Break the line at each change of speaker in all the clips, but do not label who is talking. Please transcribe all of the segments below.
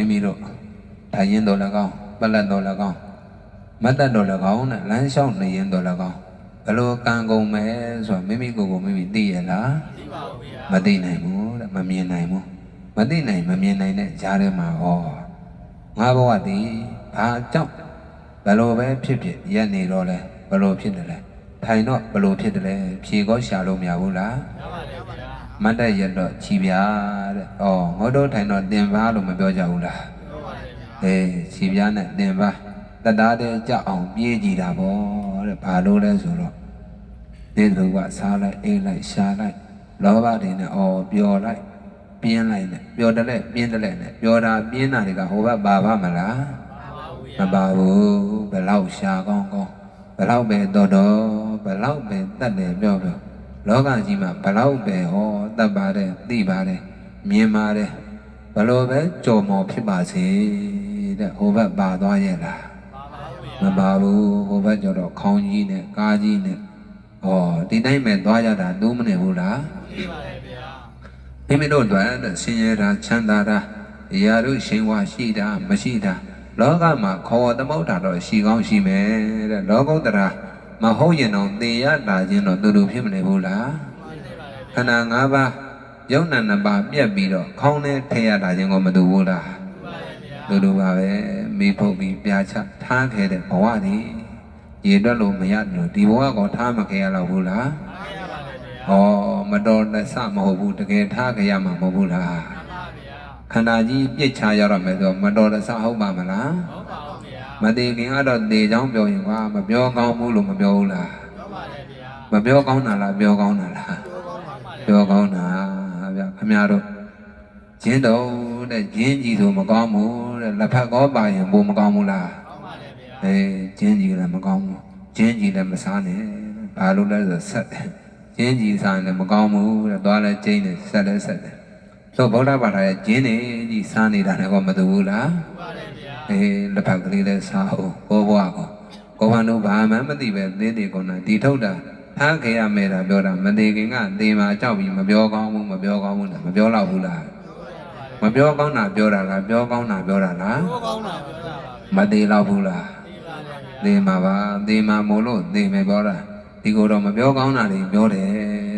မိမိတို့ထိုင်ရင်တော်၎င်းပလက်တော်၎င်းမတ်တတော်၎င်းနဲ့လမ်းလျှောက်နေရင်တော်၎င်းဘယ်လိုကံကုန်မယ်ဆိုတာမိမိကိုယ်ကိုမိမိသိရလားမသိနိုင်ဘူးတဲ့မမြင်နိုင်ဘူးမသိနိုင်မမြင်နိုင်တဲ့ကြားထဲမှာဟောငါဘဝတည်ဘာကြောင့်ဘယ်လိုပဲဖြစ်ဖြစ်ရက်နေတော့လဲဘယ်လိုဖြစ်တယ်လဲထိုင်တော့ဘယ်လိုဖြစ်တယ်လဲဖြေကောရှာလို့မရဘူးလားမ တ်တက်ရတော့ချီပြားတဲ့။အော်ငေါတို့ထိုင်တော့တင်ပါလို့မပြောကြဘူးလား။အေးချီပြားနဲ့တင်ပါတသားတည်းကြအောင်ပြေးကြည့်တာပေါ့တဲ့။ဘာလို့လဲဆိုတော့ဒီလူကစားလိုက်အိတ်လိုက်ရှားလိုက်လောဘတွေနဲ့အော်ပျော်လိုက်ပြင်းလိုက်နဲ့ပျော်တယ်လဲပြင်းတယ်လဲနဲ့ပျော်တာပြင်းတာတွေကဟိုဘက်ပါပါမလားမပါဘူးဘယ်လောက်ရှားကောင်းကောင်းဘယ်လောက်ပဲတော်တော်ဘယ်လောက်ပဲတတ်တယ်ပြောပြော လောကကြီးမှာဘလောက်ပဲဟောတတ်ပါတယ်သိပါတယ်မြင်ပါတယ်ဘလို့ပဲကြော်မော်ဖြစ်ပါစေတဲ့ဟိုဘက်ပါသွားရဲ့လားမပါဘူးဟိုဘက်ကျတော့ခေါင်းကြီးနဲ့ကားကြီးနဲ့ဟောဒီတိုင်းပဲသွားရတာသိုးမနေဘူးလားမိမိတို့အတွက်တဲ့ဆင်းရဲတာချမ်းသာတာအရာတို့ရှင်ဝါရှိတာမရှိတာလောကမှာခေါ်သမုတ်တာတော့ရှိကောင်းရှိမယ်တဲ့လောကုတ္တရာ မဟုတ်ရင်တော့သေရတာချင်းတော့တူတူဖြစ်မနေဘူးလားခန္ဓာ၅ပါးယုံနာနှစ်ပါးပြက်ပြီးတော့ခေါင်းနဲ့ထဲရတာချင်းကိုမတူဘူးလားတူတူပါပဲမိဖုတ်ပြီးပြာချထားခဲ့တဲ့ဘဝတွေရေတွက်လို့မရတယ်လို့ဒီဘဝကောထားမခဲ့ရတော့ဘူးလားဩမတော်တဆမဟုတ်ဘူးတကယ်ထားခဲ့ရမှာမဟုတ်ဘူးလားခန္ဓာကြီးပြစ်ချရတော့မယ်ဆိုတော့မတော်တဆဟုတ်ပါမလား မသေးခင်ကတော့သေချောင်းပြောရင်ကွာမပြောကောင်းဘူးလို့မပြောဘူးလားမပြောကောင်းတာလားပြောကောင်းတာလားပြောကောင်းတာဗျခမရတို့ကျင်းတော်တဲ့ကျင်းကြီးဆိုမကောင်းဘူးတဲ့လက်ဖက်ကောပါရင်ဘို့မကောင်းဘူးလားအေးကျင်းကြီးလည်းမကောင်းဘူးကျင်းကြီးလည်းမစားနဲ့ဘာလို့လဲဆိုဆက်တယ်ကျင်းကြီးစားရင်လည်းမကောင်းဘူးတဲ့သွားလဲကျင်းတယ်ဆက်လဲဆက်တယ်သို့ဗုဒ္ဓဘာသာရဲ့ကျင်းနေကြီးစားနေတာလည်းကောမတူဘူးလား အေးလက်ဖက်ကလေးလည်းစားအောင်ဘောဘွားကိုကိုဘန်တို့ဘာမှမသိပဲသင်းတွေကုန်တာဒီထုတ်တာထားခဲ့ရမယ်တာပြောတာမသေးခင်ကသေမာကြောက်ပြီးမပြောကောင်းဘူးမပြောကောင်းဘူးလားမပြောတော့ဘူးလားမပြောကောင်းတာပြောတာလားပြောကောင်းတာပြောတာလားမသေးတော့ဘူးလားသေမာပါသေမာမို့လို့သေမယ်ပြောတာဒီကိုတော့မပြောကောင်းတာတွေပြောတယ်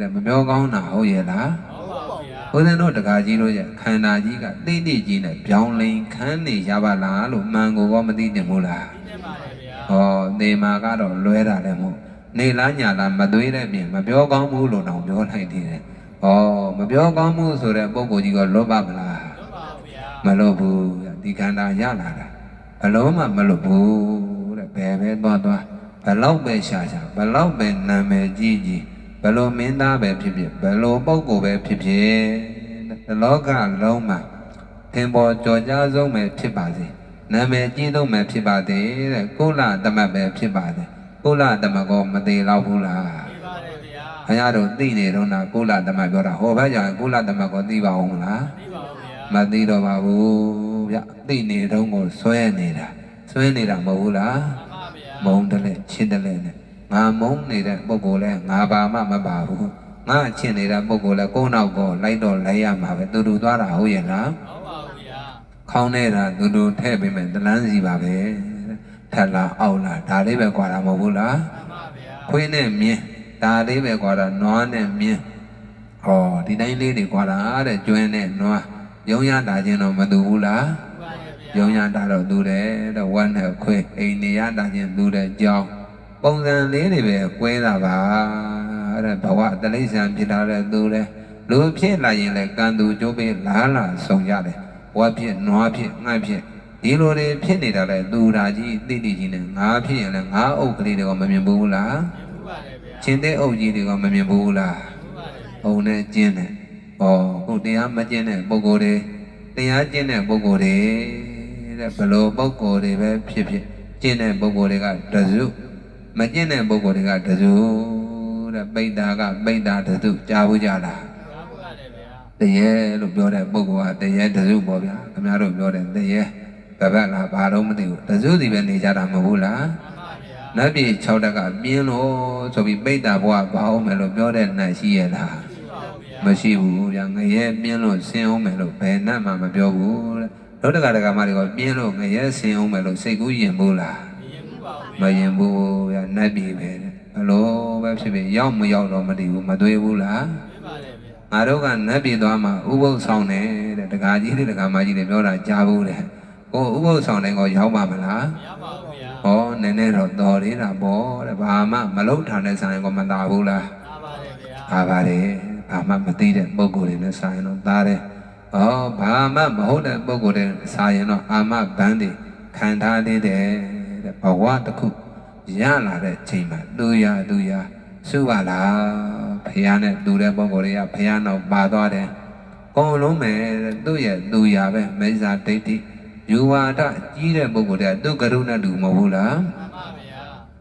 တဲ့မပြောကောင်းတာဟုတ်ရဲ့လား ဘုရားတို့တကာကြီးတို့ရဲ့ခန္ဓာကြီးကတိတ်တိတ်ကြီးနဲ့ပြောင်းလဲခန်းနေရပါလားလို့မှန်ကိုကောမသိတင်ဘူးလားဟောနေမာကတော့လွဲတာလည်းမဟုတ်နေလားညာလားမသွေးတဲ့ပြင်မပြောကောင်းဘူးလို့တော့ပြောလိုက်သေးတယ်ဟောမပြောကောင်းဘူးဆိုတဲ့ပုံကိုယ်ကြီးကလွတ်ပါမလားမလွတ်ဘူးဒီခန္ဓာရလာတာဘလုံးမှမလွတ်ဘူးတဲ့ဘယ်ပဲသွားသွားဘလောက်ပဲရှာရှာဘလောက်ပဲနာမည်ကြီးကြီး ဘယ်လိုမင်းသားပဲဖြစ်ဖြစ်ဘယ်လိုပုဂ္ဂိုလ်ပဲဖြစ်ဖြစ်ဒီလောကလုံးမှာသင်ပေါ်ကြော်ကြားဆုံးပဲဖြစ်ပါစေနာမည်ကြီးဆုံးပဲဖြစ်ပါသေးတဲ့ကုလသမတ်ပဲဖြစ်ပါသေးကုလသမတ်ကောမသေးတော့ဘူးလားဘုရားတို့သိနေတော့နာကုလသမတ်ပြောတာဟောဘက်ကြောင့်ကုလသမတ်ကောသိပါအောင်မလားမသိတော့ပါဘူးဗျသိနေတော့ကိုဆွဲနေတာဆွဲနေတာမဟုတ်ဘူးလားမုံတယ်လေချစ်တယ်လေနဲ့ ငါမုန်းနေတဲ့ပုဂ္ဂိုလ်လဲငါဘာမှမပါဘူးငါအချင်းနေတဲ့ပုဂ္ဂိုလ်လဲကိုယ့်နောက်ကိုလိုက်တော့လိုက်ရမှာပဲတူတူသွားတာဟုတ်ရဲ့လားခေါင်းနေတာတူတူထည့်ပေးမယ်တလန်းစီပါပဲထက်လာအောက်လာဒါလေးပဲကွာတာမဟုတ်ဘူးလားခွေးနဲ့မြင်းဒါလေးပဲကွာတာနွားနဲ့မြင်းဟောဒီတိုင်းလေးတွေကွာတာတဲ့ကျွန်းနဲ့နွားရုံရတာချင်းတော့မတူဘူးလားယုံရတာတော့သူတယ်တဲ့ဝမ်းနဲ့ခွေအိမ်နေရတာချင်းသူတယ်ကြောင်း ပုံစံလေးတွေပဲကွဲတာပါတဲ့ဘဝတလိษံဖြစ်လာတဲ့သူတယ်လူဖြစ်လာရင်လည်းကံသူကျိုးပေးလားလားဆုံးရတယ်ဝက်ဖြစ်နွားဖြစ်ငှက်ဖြစ်ဒီလိုတွေဖြစ်နေတာလဲသူဓာကြီးတိတိကြီးနဲ့ငါဖြစ်ရင်လည်းငါအုပ်ကလေးတွေကမမြင်ဘူးလားချင်းတဲ့အုပ်ကြီးတွေကမမြင်ဘူးလားအုံနဲ့ကျင်းနဲ့ဩခုတရားမကျင်းတဲ့ပုဂ္ဂိုလ်တွေတရားကျင့်တဲ့ပုဂ္ဂိုလ်တွေတဲ့ဘယ်လိုပုဂ္ဂိုလ်တွေပဲဖြစ်ဖြစ်ကျင့်တဲ့ပုဂ္ဂိုလ်တွေကတစု မကျင့်တဲ့ပုဂ္ဂိုလ်တွေကတစုတဲ့ပိဋ္ဌာကပိဋ္ဌာတစုကြားဘူးကြလားတရေလို့ပြောတဲ့ပုဂ္ဂိုလ်ကတရေတစုပေါ့ဗျာခင်ဗျားတို့ပြောတဲ့တရေဘဘက်လားဘာလို့မသိဘူးတစုစီပဲနေကြတာမဟုတ်ဘူးလားနတ်ပြည်6တက်ကပြင်းလို့ဆိုပြီးပိဋ္ဌာဘဝပါအောင်မယ်လို့ပြောတဲ့နတ်ရှိရဲ့လားမရှိဘူးဗျာငရဲပြင်းလို့ဆင်းအောင်မယ်လို့ဘယ်နဲ့မှမပြောဘူးတဲ့တို့တကတကမတွေကပြင်းလို့ငရဲဆင်းအောင်မယ်လို့စိတ်ကူးရင်ဘူးလား မရင်ဘူးဗျာနတ်ပြည်ပဲတဲ့ဘလို့ပဲဖြစ်ဖြစ်ရောက်မရောက်တော့မတည်ဘူးမသွေးဘူးလားငါတို့ကနတ်ပြည်သွားမှဥပုသ်ဆောင်တယ်တဲ့တကာကြီးတွေတကာမကြီးတွေပြောတာကြားဘူးတဲ့ကိုဥပုသ်ဆောင်တိုင်းကိုရောက်ပါမလားဟောနည်းနည်းတော့တော်သေးတာပေါ့တဲ့ဘာမှမလုံထားတဲ့ဆိုင်ကမသာဘူးလားသာပါတယ်ဘာမှမသိတဲ့ပုံကိုယ်တွေနဲ့ဆိုင်တော့သားတယ်ဟောဘာမှမဟုတ်တဲ့ပုံကိုယ်တွေဆိုင်ရင်တော့အာမဘန်းတွေခံထားသေးတယ် တဲ့ဘဝတစ်ခုရလာတဲ့ချိန်မှာသူရသူရစုပါလားဖះနဲ့တူတဲ့ပုံကိုယ်တွေကဖះနောက်ပါသွားတယ်အကုန်လုံးပဲတဲ့သူ့ရဲ့သူရပဲမိစ္ဆာဒိဋ္ဌိယူဝါဒကြီးတဲ့ပုံကိုယ်တွေကသူကရုဏာတူမဟုတ်ဘူးလား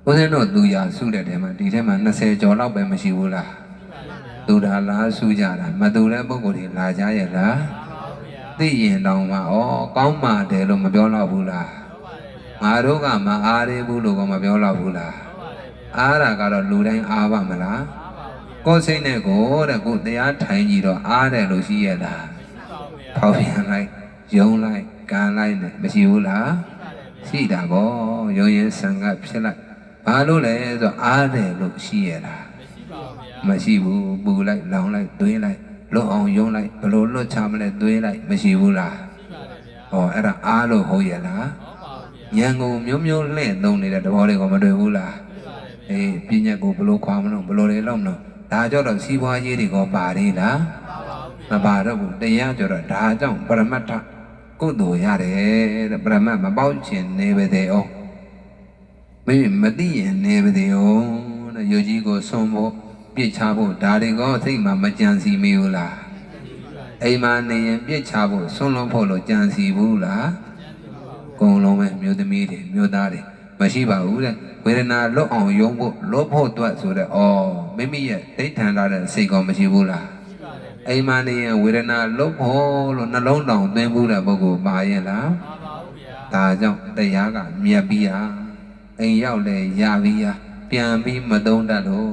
ဦးဇင်းတို့သူရာစုတဲ့ထဲမှာဒီထဲမှာ20ကျော်လောက်ပဲမရှိဘူးလားသူဒါလားစုကြတာမသူတဲ့ပုံကိုယ်တွေလာကြရဲ့လားသိရင်တောင်မှဩကောင်းပါတယ်လို့မပြောတော့ဘူးလား ငါတို့ကမအားရဘူးလို့ကမပြောတော့ဘူးလားအားတာကတော့လူတိုင်းအားပါမလားကိုယ်စိတ်နဲ့ကိုယ်တဲ့ကိုယ်တရားထိုင်ကြည့်တော့အားတယ်လို့ရှိရဲ့လားဖောက်ပြန်လိုက်ယုံလိုက်ကံလိုက်နဲ့မရှိဘူးလားရှိတာဗောရုံရင်ဆံကဖြစ်လိုက်ဘာလို့လဲဆိုတော့အားတယ်လို့ရှိရတာမရှိဘူးပူလိုက်လောင်လိုက်သွေးလိုက်လွတ်အောင်ယုံလိုက်ဘလို့လွတ်ချမလဲသွေးလိုက်မရှိဘူးလားဟောအဲ့ဒါအားလို့ဟုတ်ရလား ဉာဏ်ကိုမျိုးမျိုးလှည့်သုံးနေတဲ့သဘောတွေကမတွေ့ဘူးလားအေးပြဉ္ညာကိုဘလို့ခွာမလို့ဘလို့လေလောက်မလို့ဒါကြောင့်တော့စီးပွားရေးတွေကပါသေးလားမပါတော့ဘူးတရားကြောတော့ဒါကြောင့်ပရမတ္ထကုသိုလ်ရတယ်တဲ့ပရမတ်မပေါက်ခြင်းနေပါသေးအောင်မိမိမသိရင်နေပါသေးအောင်တဲ့ယုတ်ကြီးကိုဆုံးဖို့ပြစ်ချဖို့ဒါတွေကောစိတ်မှာမကြံစီမိဘူးလားအိမ်မှာနေရင်ပြစ်ချဖို့ဆုံးလုံးဖို့လို့ကြံစီဘူးလား ကုံလုံးပဲမြို့သမီးတွေမြို့သားတွေမရှိပါဘူးတဲ့ဝေဒနာလွတ်အောင်ယုံဖို့လွတ်ဖို့အတွက်ဆိုတဲ့ဩမိမိရဲ့ဒိဋ္ဌံလာတဲ့စိတ်ကောမရှိဘူးလားအိမ်မနေရင်ဝေဒနာလုတ်ဖို့လို့နှလုံးတောင်သွင်းဘူးတဲ့ပုဂ္ဂိုလ်ပါရဲ့လားဒါကြောင့်တရားကမြတ်ပြီးဟာအိမ်ရောက်လေရပြီးဟာပြန်ပြီးမသုံးတတ်လို့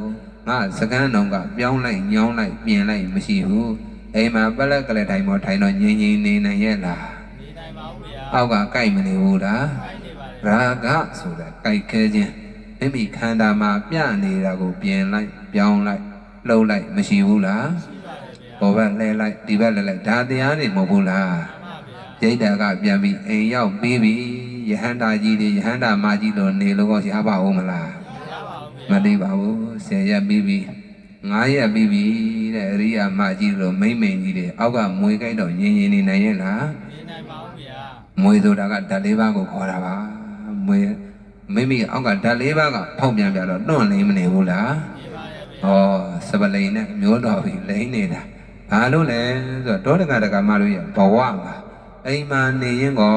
ငါစကန်းတော်ကပြောင်းလိုက်ညောင်းလိုက်ပြင်လိုက်မရှိဘူးအိမ်မှာပလက်ကလေးတိုင်းပေါ်ထိုင်တော့ငြိမ်ငြိမ်နေနိုင်ရဲ့လား အောက်ကကြိုက်မနေဘူးလားရာဂဆိုတဲ့ကြိုက်ခဲခြင်းမိမိခန္ဓာမှာပြနေတာကိုပြင်လိုက်ပြောင်းလိုက်လှုပ်လိုက်မရှိဘူးလားဘောဘက်လဲလိုက်ဒီဘက်လဲလိုက်ဒါတရားတွေမဟုတ်ဘူးလားကျိတ်တာကပြန်ပြီးအိမ်ရောက်ပြီးပြီယဟန္တာကြီးတွေယဟန္တာမကြီးတို့နေလို့ကောရပါဦးမလားမသိပါဘူးဆယ်ရက်ပြီးပြီငါးရက်ပြီးပြီတဲ့အရိယာမကြီးတို့မိမ့်မိန်ကြီးတွေအောက်ကမွေကြိုက်တော့ညင်ညင်နေနိုင်ရဲ့လား မွေဆိုတာကဓာတ်လေးပါးကိုခေါ်တာပါမွေမိမိအောက်ကဓာတ်လေးပါးကဖောက်ပြန်ပြတော့တွန့်လိမ့်မနေဘူးလား။ဩစပလိန်နဲ့မျိုးတော်ပြီလိမ့်နေတာ။ဘာလို့လဲဆိုတော့တောတကတကမတို့ရဲ့ဘဝမှာအိမ်မှာနေရင်ကော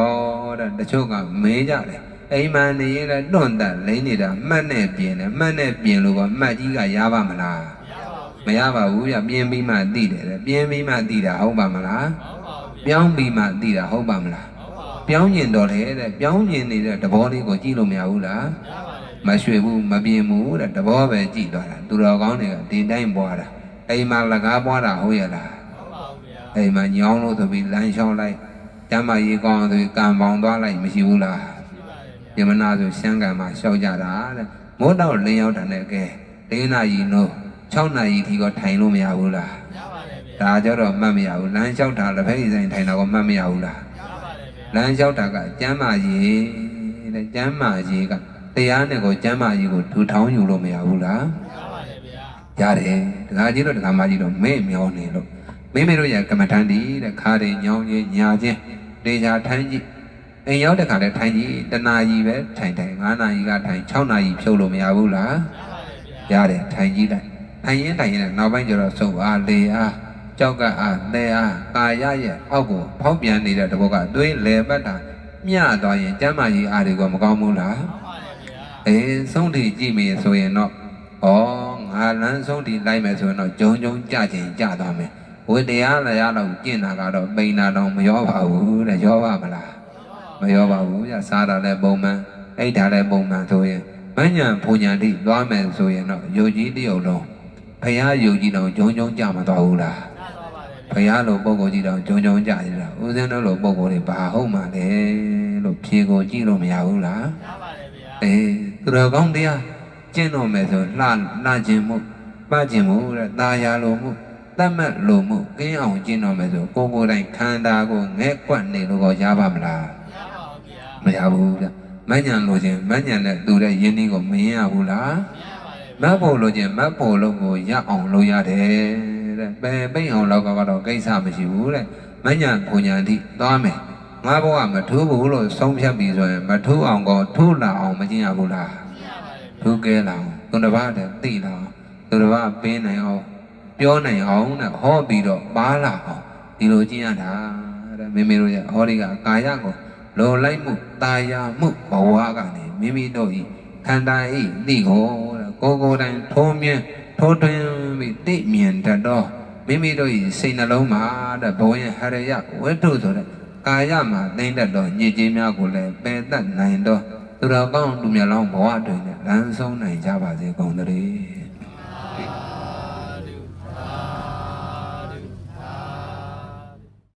တဲ့တချို့ကမေးကြတယ်။အိမ်မှာနေရင်လည်းတွန့်တက်လိမ့်နေတာမှတ်နဲ့ပြင်တယ်မှတ်နဲ့ပြင်လို့ကမှတ်ကြီးကရပါမလား။မရပါဘူးပြပြင်ပြီးမှသိတယ်တဲ့ပြင်ပြီးမှသိတာဟုတ်ပါမလား။ပြောင်းပြီးမှသိတာဟုတ်ပါမလား။ ပြောင်းကျင်တော့လေတဲ့ပြောင်းကျင်နေတဲ့သဘောလေးကိုကြည့်လို့မရဘူးလား။မရွှေဘူးမပြင်းဘူးတဲ့တဘောပဲကြည်သွားတာသူတော်ကောင်းတွေကဒီတိုင်းပွားတာအိမ်မှာလကားပွားတာဟုတ်ရဲ့လားအိမ်မှာညောင်းလို့ဆိုပြီးလမ်းလျှောက်လိုက်ကျမ်းမာရေးကောင်းအောင်ဆိုပြီးကံပေါင်သွားလိုက်မရှိဘူးလားယမနာဆိုရှမ်းကံမှာလျှောက်ကြတာတဲ့မိုးတော့လင်းရောက်တာနဲ့ကဲ၄နာရီနိုး6နာရီထိကထိုင်လို့မရဘူးလားဒါကြတော့မှတ်မရဘူးလမ်းလျှောက်တာလက်ဖက်ရည်ဆိုင်ထိုင်တာကမှတ်မရဘူးလား လမ်းလျှောက်တာကကျမ်းမာရေးတဲ့ကျမ်းမာရေးကတရားနဲ့ကိုကျမ်းမာရေးကိုထူထောင်ယူလို့မရဘူးလားရတယ်တခါကြီးတော့တခါမကြီးတော့မေ့မျောနေလို့မိမိတို့ရဲ့ကမ္မထန်ဒီတဲ့ခါတွေညောင်းချင်းညာချင်းဒေချာထိုင်းကြည့်အိမ်ရောက်တဲ့ခါလဲထိုင်းကြည့်တနာကြီးပဲထိုင်ထိုင်9နာရီကထိုင်6နာရီဖြုတ်လို့မရဘူးလားရတယ်ထိုင်ကြည့်လိုက်ထိုင်ရင်ထိုင်ရင်နောက်ပိုင်းကျတော့စုပ်အားလေအား ကြောက်ကအားသဲအားကာယရဲ့အောက်ကိုဖောက်ပြန်နေတဲ့တဘောကသွေးလေပတ်တာမျှသွားရင်ကျမ်းမာရေးအားတွေကမကောင်းဘူးလားအေးဆုံးထိကြည့်မယ်ဆိုရင်တော့ဩငါလမ်းဆုံးထိလိုက်မယ်ဆိုရင်တော့ဂျုံဂျုံကြခြင်းကြသွားမယ်ဝိတရားလည်းရတော့ကျင့်တာကတော့ပိန်တာတော့မရောပါဘူးတဲ့ရောပါမလားမရောပါဘူးညစားတာလည်းပုံမှန်အိတ်တာလည်းပုံမှန်ဆိုရင်မဉ္ဇဉ်ပူညာတိသွားမယ်ဆိုရင်တော့ယုတ်ကြီးတယောက်လုံးဖះယုတ်ကြီးတော့ဂျုံဂျုံကြမသွားဘူးလား ဘုရားလိုပုံကိုကြည့်တော့ကြုံကြုံကြရတာဦးဇင်းတို့လိုပုံကိုတွေဘာဟုတ်မှလဲလို့ဖြေကိုကြည့်လို့မရဘူးလား
ရပါတယ်ဗျာ
အေးသူတော်ကောင်းတရားကျင့်တော်မယ်ဆိုလှလှခြင်းမှုပတ်ခြင်းမှုတဲ့ตาရလိုမှုတတ်မှတ်လိုမှုကင်းအောင်ကျင့်တော်မယ်ဆိုကိုယ်ကိုယ်တိုင်ခန္ဓာကိုငဲ့ကွက်နေလို့ကောရပါမလား
ရပါဘူးဗျာ
မရဘူးဗျမညံလိုခြင်းမညံတဲ့သူတဲ့ယင်းဒီကိုမရင်ရဘူးလား
ရပါတယ်
မတ်ဖို့လိုခြင်းမတ်ဖို့လုံးကိုရအောင်လုပ်ရတယ် တဲ့ပယ်ပိတ်အောင်လောက်ကတော့ကိစ္စမရှိဘူးတဲ့မညံပူညာတိသွားမယ်ငါဘဝမထူးဘူးလို့ဆုံးဖြတ်ပြီးဆိုရင်မထူးအောင်ကောထူးလာအောင်မကျင့်ရဘူးလား
ရပါတယ်
ထူးကဲလာအောင်သူတစ်ပါးတည်းသိလာအောင်သူတစ်ပါးပေးနိုင်အောင်ပြောနိုင်အောင်တဲ့ဟောပြီးတော့ပါလာအောင်ဒီလိုကျင့်ရတာတဲ့မိမိတို့ရဲ့ဟောဒီကကာယကိုလောလိုက်မှုตาယာမှုဘဝကနေမိမိတို့ဤခန္ဓာဤသိကိုတဲ့ကိုယ်ကိုယ်တိုင်ထုံးမြင် ထိုးထွင်းပြီးသိမြင်တတ်တော့မိမိတို့ဤစိတ်နှလုံးမှာတဲ့ဘဝရဲ့ဟရယဝိတ္ထုဆိုတဲ့ကာယမှာသိမ့်တတ်တော့ညစ်ကြေးများကိုလည်းပယ်တတ်နိုင်တော့သူတော်ကောင်းလူမြတ်လောင်းဘဝတွင်လည်းလမ်းဆုံးနိုင်ကြပါစေကုန်သတည်း